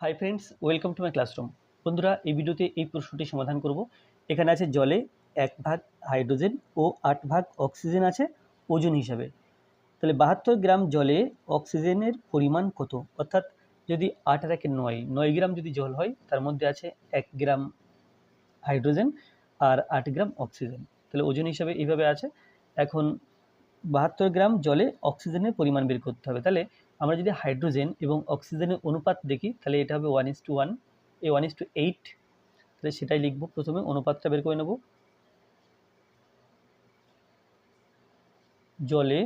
Hi friends welcome to my classroom বন্ধুরা, এই ভিডিওতে এই প্রশ্নটি সমাধান করব। এখানে আছে জলে এক ভাগ হাইড্রোজেন ও আট ভাগ অক্সিজেন আছে ওজন হিসাবে। তাহলে বাহাত্তর গ্রাম জলে অক্সিজেনের পরিমাণ কত? অর্থাৎ যদি আট আর একে নয় নয় গ্রাম যদি জল হয়, তার মধ্যে আছে এক গ্রাম হাইড্রোজেন আর আট গ্রাম অক্সিজেন। তাহলে ওজন হিসাবে এইভাবে আছে। এখন বাহাত্তর গ্রাম জলে অক্সিজেনের পরিমাণ বের করতে হবে। তাহলে আমরা যদি হাইড্রোজেন এবং অক্সিজেনের অনুপাত দেখি, তাহলে এটা হবে ওয়ান ইস টু ওয়ান এ ওয়ান ইস টু এইট তাহলে সেটাই লিখব প্রথমে, অনুপাতটা বের করে নেব। জলে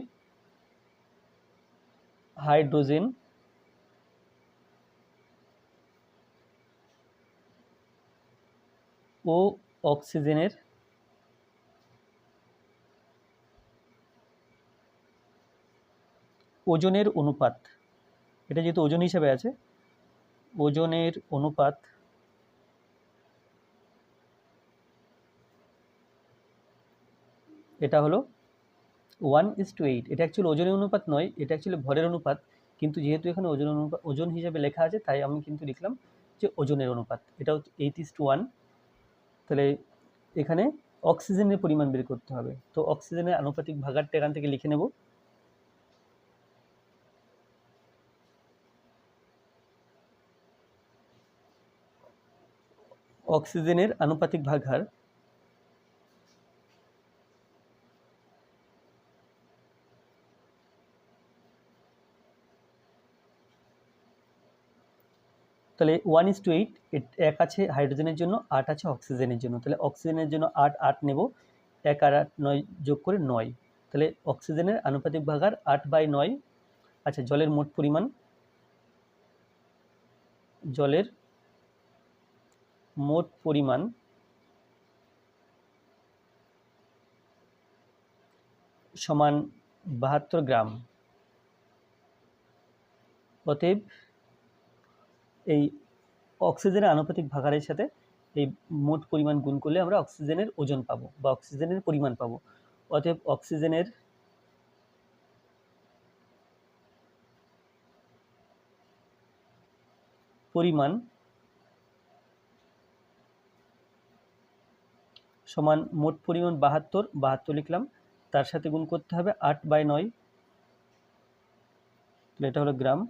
হাইড্রোজেন ও অক্সিজেনের ওজনের অনুপাত, এটা যেহেতু ওজন হিসাবে আছে, ওজনের অনুপাত এটা হলো ওয়ান ইস টু এইট এটা অ্যাকচুয়ালি ওজনের অনুপাত নয়, এটা অ্যাকচুয়ালি ভরের অনুপাত, কিন্তু যেহেতু এখানে ওজন অনুপাত ওজন হিসাবে লেখা আছে, তাই আমি কিন্তু লিখলাম যে ওজনের অনুপাত। এটা হচ্ছে এইট ইস টু ওয়ান তাহলে এখানে অক্সিজেনের পরিমাণ বের করতে হবে। তো অক্সিজেনের আনুপাতিক ভাগারটা এখান থেকে লিখে নেব। অক্সিজেনের আনুপাতিক ভাগার তাহলে ওয়ান ইস টু এইট এক আছে হাইড্রোজেনের জন্য, আট আছে অক্সিজেনের জন্য। তাহলে অক্সিজেনের জন্য আট আট নেব। এক আর আট নয় যোগ করে নয়। তাহলে অক্সিজেনের আনুপাতিক ভাগার আট বাই নয়। আচ্ছা জলের মোট পরিমাণ। জলের মোট পরিমাণ সমান বাহাত্তর গ্রাম। অতএব এই অক্সিজেনের আনুপাতিক ভাগারের সাথে এই মোট পরিমাণ গুণ করলে আমরা অক্সিজেনের ওজন পাবো বা অক্সিজেনের পরিমাণ পাবো। অতএব অক্সিজেনের পরিমাণ সমান মোট পরিমাণ বাহাত্তর বাহাত্তর লিখলাম। তার সাথে গুণ করতে হবে আট বাই নয়। এটা হলো গ্রাম।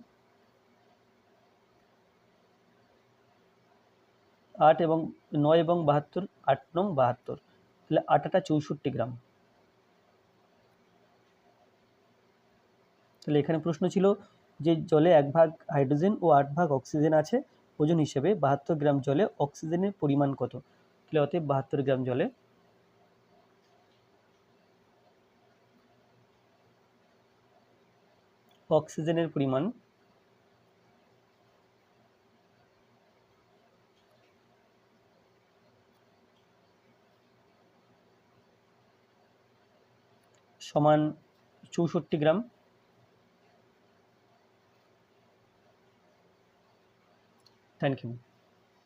আট এবং নয় এবং বাহাত্তর, আট নং বাহাত্তর। তাহলে আট আটা চৌষট্টি গ্রাম। তাহলে এখানে প্রশ্ন ছিল যে জলে এক ভাগ হাইড্রোজেন ও আট ভাগ অক্সিজেন আছে। ওজন হিসেবে বাহাত্তর গ্রাম জলে অক্সিজেনের পরিমাণ কত? তাহলে অতএব বাহাত্তর গ্রাম জলে। অক্সিজেনের পরিমাণ। সমান চৌষট্টি গ্রাম। Thank you